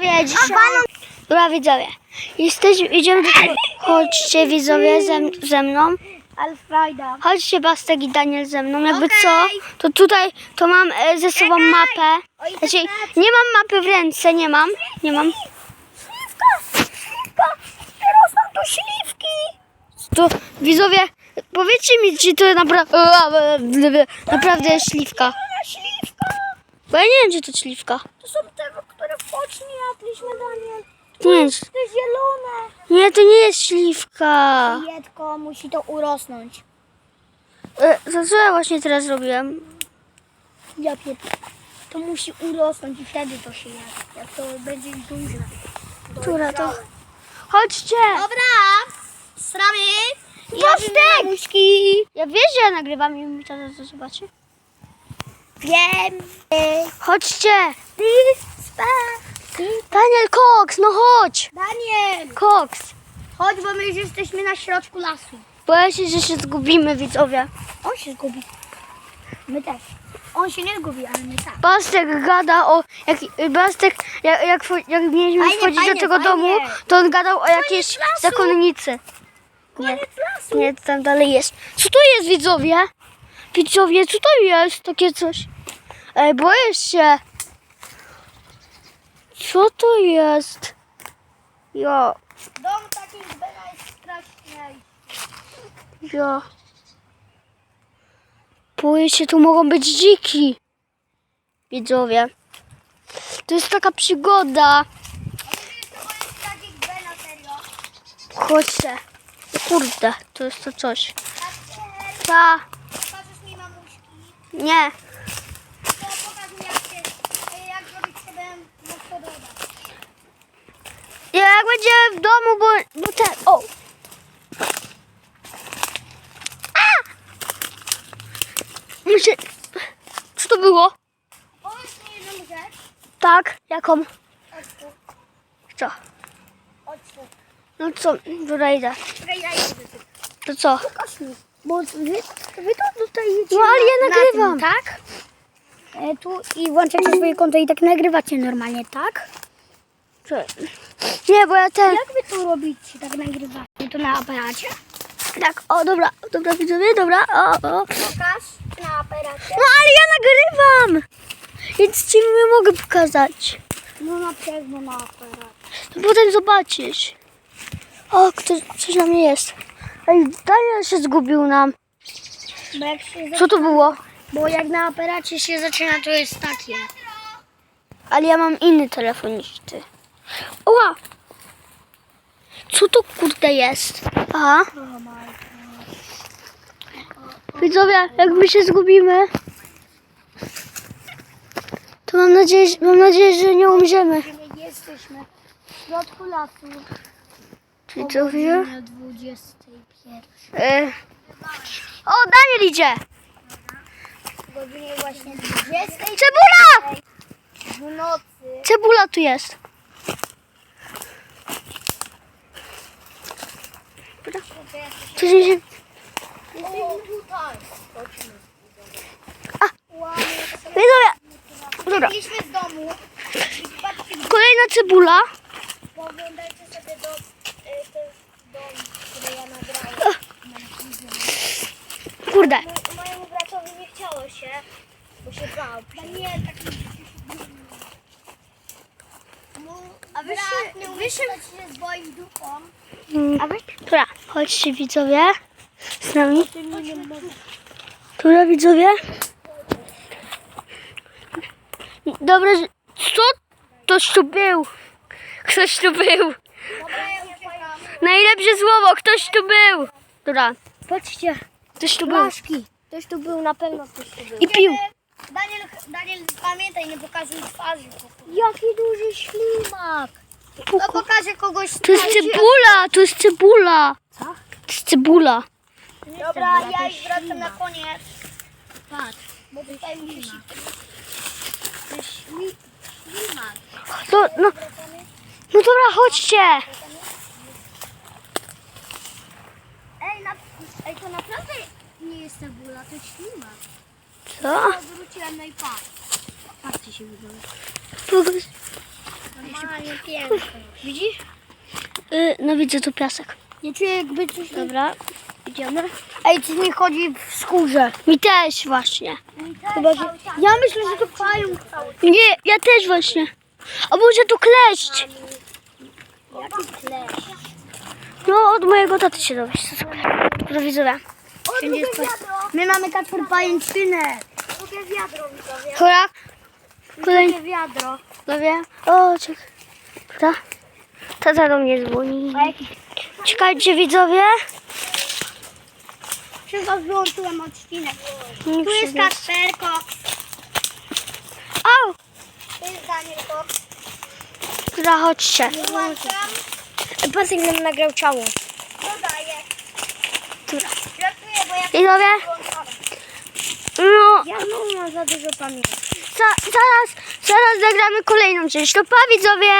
Widzowie, dzisiaj... Dobra, widzowie. Jesteśmy, idziemy do. Chodźcie, widzowie, ze, ze mną. Alfreda. Chodźcie, Bastek i Daniel ze mną. Jakby Okej. co, to tutaj to mam e, ze sobą Czekaj. mapę. Znaczy, zaraz. nie mam mapy w ręce, nie mam. Nie mam. Śliwka! Śliwka! Teraz są tu śliwki! To widzowie, powiedzcie mi, czy to naprawdę naprawdę jest śliwka! Bo ja nie wiem, czy to śliwka. To są te, w pocznie jadliśmy, Daniel. To nie jest, Te zielone. nie, to nie jest śliwka. Jedko, musi to urosnąć. E, to co ja właśnie teraz robiłem? Ja pier... To musi urosnąć i wtedy to się je. Jak to będzie duże. Która to? Chodźcie! Dobra! Stramy! Kostek! Mamuśki! Ja wiesz, że ja nagrywam i mi to, to zobaczy. Wiem! Chodźcie! Daniel Cox, no chodź! Daniel! Cox! Chodź, bo my już jesteśmy na środku lasu. Boję się, że się zgubimy, widzowie. On się zgubi. My też. On się nie zgubi, ale my tak. Bastek gada o... Jak, Bastek, jak, jak, jak mieliśmy Fajnie, wchodzić fajnie, do tego fajnie. domu, to on gadał o jakiejś lasu. zakonnicy. Nie, Koniec lasu. nie, tam dalej jest. Co to jest, widzowie? Widzowie, co to jest? Takie coś. Ej, boję się. Co to jest? Jo, Dom jest straszniej. jo. Boję się, tu mogą być dziki. Widzowie. To jest taka przygoda. Chodźcie. Kurde, to jest to coś. Kacper, Ta, nie. To pokaż mi jak się, jak zrobić sobie gospodarza. Ja jak będzie w domu, bo, bo ten. O! A! Muszę. Co to było? Powiedz mi jedną rzecz. Tak, jaką? Tu, Co? tu. No co, idę. To co? Pokaż mi. Bo wy, wy to tutaj jedziecie No ale ja na- nagrywam. Na tym, tak? E, tu i włączacie swoje konto i tak nagrywacie normalnie, tak? Co? Nie, bo ja ten. Jak wy to robicie, tak nagrywacie? To na aparacie? Tak, o dobra, dobra widzowie, dobra, o, o. Pokaż na aparacie. No ale ja nagrywam! Więc ci nie mogę pokazać. No na pewno na aparacie. To potem zobaczysz. O, ktoś, coś na mnie jest. Ej, Daniel się zgubił nam. Bo jak się Co to było? Bo jak na aparacie się zaczyna, to jest takie. Ale ja mam inny telefon niż ty. Oła! Co to kurde jest? Aha. Widzowie, jak my się zgubimy, to mam nadzieję, że- mam nadzieję, że nie umrzemy. My jesteśmy w środku lasu. Widzowie. Na 21. E... O, Daniel idzie! Godzinie właśnie 20 Cebula! w nocy. Cebula tu jest. Coś mi się... A. Widzowie, dobra. Byliśmy z domu. Kolejna cebula. Oglądajcie sobie do. Kurde. Mo- Mojemu bratowi nie chciało się, bo się bał. Nie, tak A wy się, nie umiecie się z moim dupą. A wy? Dobra, chodźcie widzowie. Z nami. Dobra, widzowie. Dobra, że- co? Ktoś tu był. Ktoś tu był. Dobra, ja uciekam. Najlepsze słowo, ktoś tu był. Dobra, patrzcie. Ktoś tu był. Ktoś tu był, na pewno ktoś tu był. I pił. Daniel, Daniel, pamiętaj, nie pokazuj twarzy. Jaki duży ślimak. To pokażę kogoś To jest cebula, to jest cebula. Co? To jest cebula. Dobra, ja już wracam na koniec. Patrz, bo tutaj musi się... To jest śli- ślimak. To, no, no dobra, chodźcie. Ej, na, ej, to naprawdę nie jest cebula, to jest ślimak. Co? Odwróciłem, no i patrz. Patrzcie się widzą. Pokaż. Normalnie pięknie. Widzisz? Y, no widzę tu piasek. Nie czuję jakby coś... Dobra, idziemy. Ej, coś mi chodzi w skórze. Mi też właśnie. Chyba, że... Ja myślę, że to pająk cały. Nie, ja też właśnie. A może to kleszcz? Jaki. No, od mojego taty się dowiesz. Dobra, widzowie. O, drugie wiadro. My mamy Kacper pajęczynę. Drugie wiadro, widzowie. Która? Kolejny. Drugie wiadro. Widzowie. O, czekaj. Dobra. Tata do mnie dzwoni. A. Czekajcie, widzowie. Wszystko wyłączyłem odcinek. Nie Tu jest przyjdę. Kacperko. O, Tu jest Danielko. dobra, chodźcie. Wyłączam. Pasek nam nagrał ciało. Dodaję. Ja Widzowie, no, Ja mam za dużo pamięci. za, zaraz, zaraz zagramy kolejną część. To pa, widzowie.